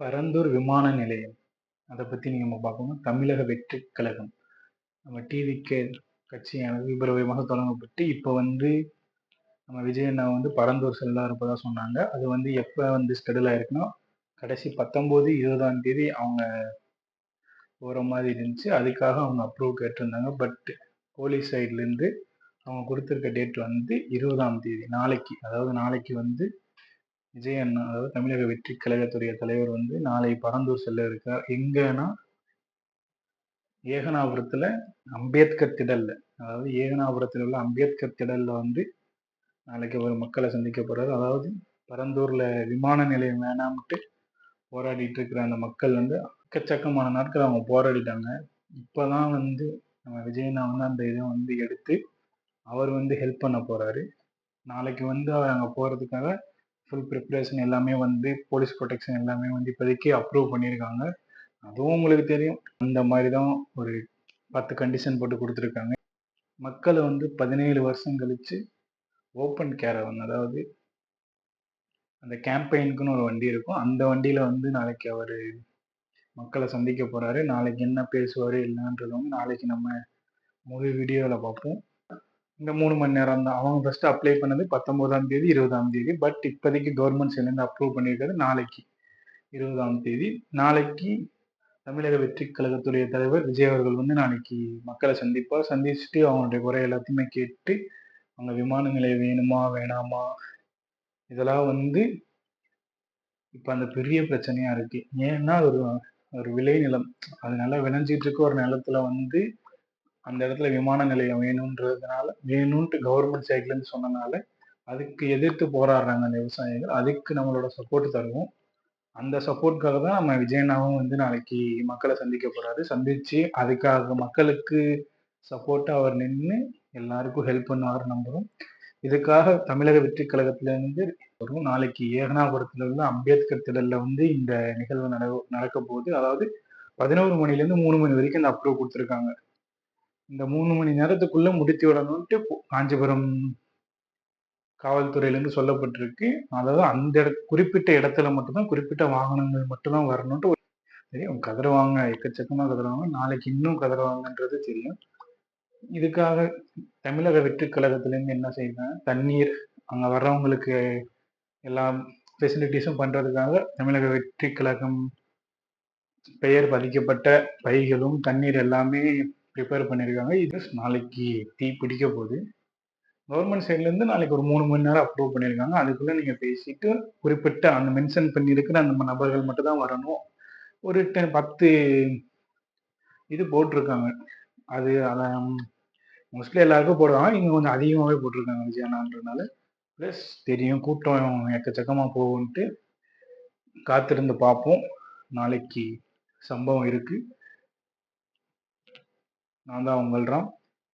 பரந்தூர் விமான நிலையம். அதை பற்றி நீங்கள் நம்ம பார்க்கணும். தமிழக வெற்றி கழகம். நம்ம டிவிக்கே கட்சியானது விபரீதமாக தொடங்கப்பட்டு இப்போ வந்து நம்ம விஜய் அண்ணா வந்து பரந்தூர் செல்லா இருப்பதாக சொன்னாங்க. அது வந்து எப்போ வந்து ஸ்டெடில் ஆயிருக்குன்னா கடைசி பத்தொம்போது இருபதாம் தேதி அவங்க போகிற மாதிரி இருந்துச்சு. அதுக்காக அவங்க அப்ரூவ் கேட்டிருந்தாங்க. பட் போலீஸ் சைட்லேருந்து அவங்க கொடுத்துருக்க டேட் வந்து இருபதாம் தேதி நாளைக்கு. அதாவது நாளைக்கு வந்து விஜய் அண்ணா அதாவது தமிழக வெற்றி கழகத்துடைய தலைவர் வந்து நாளை பரந்தூர் செல்ல இருக்கார். எங்கன்னா ஏகனாபுரத்துல அம்பேத்கர் திடல்ல அதாவது ஏகனாபுரத்தில் உள்ள அம்பேத்கர் திடல்ல வந்து நாளைக்கு ஒரு மக்களை சந்திக்க போறாரு. அதாவது பரந்தூர்ல விமான நிலையம் வேணாம்ட்டு போராடிட்டு இருக்கிற அந்த மக்கள் வந்து அக்கச்சக்கமான நாட்கள் அவங்க போராடிட்டாங்க. இப்போதான் வந்து நம்ம விஜயண்ணா வந்து அந்த இதை வந்து எடுத்து அவர் வந்து ஹெல்ப் பண்ண போறாரு. நாளைக்கு வந்து அவர் அங்கே போகிறதுக்காக ஃபுல் ப்ரிப்பரேஷன் எல்லாமே வந்து போலீஸ் ப்ரொடெக்ஷன் எல்லாமே வந்து இப்போதைக்கு அப்ரூவ் பண்ணியிருக்காங்க. அதுவும் உங்களுக்கு தெரியும். அந்த மாதிரி தான் ஒரு பத்து கண்டிஷன் போட்டு கொடுத்துருக்காங்க. மக்களை வந்து பதினேழு வருஷம் கழித்து ஓப்பன் கேரவன் அதாவது அந்த கேம்பெயினுக்குன்னு ஒரு வண்டி இருக்கும். அந்த வண்டியில் வந்து நாளைக்கு அவர் மக்களை சந்திக்க போகிறாரு நாளைக்கு என்ன பேசுவார் என்னன்றது வந்து நாளைக்கு நம்ம முழு வீடியோவில் பார்ப்போம். இந்த மூணு மணி நேரம் தான். அவங்க ஃபர்ஸ்ட் அப்ளை பண்ணது பத்தொன்பதாம் தேதி இருபதாம் தேதி. பட் இப்போதைக்கு கவர்மெண்ட் சைட்லேருந்து அப்ரூவ் பண்ணியிருக்காரு நாளைக்கு இருபதாம் தேதி. நாளைக்கு தமிழக வெற்றி கழகத்துடைய தலைவர் விஜய் அவர்கள் வந்து நாளைக்கு மக்களை சந்திப்பார். சந்திச்சுட்டு அவங்களுடைய குறை எல்லாத்தையுமே கேட்டு அவங்க விமான நிலையம் வேணுமா வேணாமா? இதெல்லாம் வந்து இப்போ அந்த பெரிய பிரச்சனையா இருக்கு. ஏன்னா ஒரு ஒரு விளைநிலம். அது நல்லா விளைஞ்சிட்டு இருக்க ஒரு நிலத்துல வந்து அந்த இடத்துல விமான நிலையம் வேணுன்றதுனால வேணும்ன்ட்டு கவர்மெண்ட் சைட்லேருந்து சொன்னனால அதுக்கு எதிர்த்து போராடுறாங்க அந்த விவசாயிகள். அதுக்கு நம்மளோட சப்போர்ட் தருவோம். அந்த சப்போர்ட்காக தான் நம்ம விஜயனாவும் வந்து நாளைக்கு மக்களை சந்திக்க போறாரு. சந்திச்சு அதுக்காக மக்களுக்கு சப்போர்ட்டாக அவர் நின்று எல்லாருக்கும் ஹெல்ப் பண்ணுவார் நம்புறோம் இதுக்காக தமிழக வெற்றி கழகத்திலேருந்து வரும். நாளைக்கு ஏகனாபுரத்தில் உள்ள அம்பேத்கர் திடல்ல வந்து இந்த நிகழ்வு நட நடக்க போகுது அதாவது பதினோரு மணிலேருந்து மூணு மணி வரைக்கும் இந்த அப்ரூவ் கொடுத்துருக்காங்க. இந்த மூணு மணி நேரத்துக்குள்ள முடித்து விடணும்ட்டு காஞ்சிபுரம் காவல்துறையிலேருந்து சொல்லப்பட்டிருக்கு. அதாவது அந்த இட குறிப்பிட்ட இடத்துல மட்டும்தான் குறிப்பிட்ட வாகனங்கள் மட்டும்தான் வரணும்ட்டு தெரியும் கதறுவாங்க எக்கச்சக்கமாக கதறுவாங்க நாளைக்கு இன்னும் கதறுவாங்கன்றது தெரியும். இதுக்காக தமிழக வெற்றி கழகத்திலேருந்து என்ன செய்யறாங்க தண்ணீர் அங்கே வர்றவங்களுக்கு எல்லா ஃபெசிலிட்டிஸும் பண்ணுறதுக்காக தமிழக வெற்றி கழகம் பெயர் பதிக்கப்பட்ட பைகளும் தண்ணீர் எல்லாமே ப்ரிப்பேர் பண்ணியிருக்காங்க இது நாளைக்கு தீ பிடிக்க போகுது. கவர்மெண்ட் சைட்லேருந்து நாளைக்கு ஒரு மூணு மணி நேரம் அப்ரூவ் பண்ணியிருக்காங்க அதுக்குள்ளே நீங்கள் பேசிட்டு குறிப்பிட்ட அந்த மென்ஷன் பண்ணியிருக்கிற அந்த நபர்கள் மட்டும் தான் வரணும். ஒரு டென் பத்து இது போட்டிருக்காங்க. அது அதை மோஸ்ட்லி எல்லாருக்கும் போடுவாங்க இங்கே கொஞ்சம் அதிகமாகவே போட்டிருக்காங்க விஜயானான்றதுனால ப்ளஸ் தெரியும் கூட்டம் எக்கச்சக்கமாக போகும்ட்டு காத்திருந்து பார்ப்போம். நாளைக்கு சம்பவம் இருக்குது நான் தான் உங்கள்றான்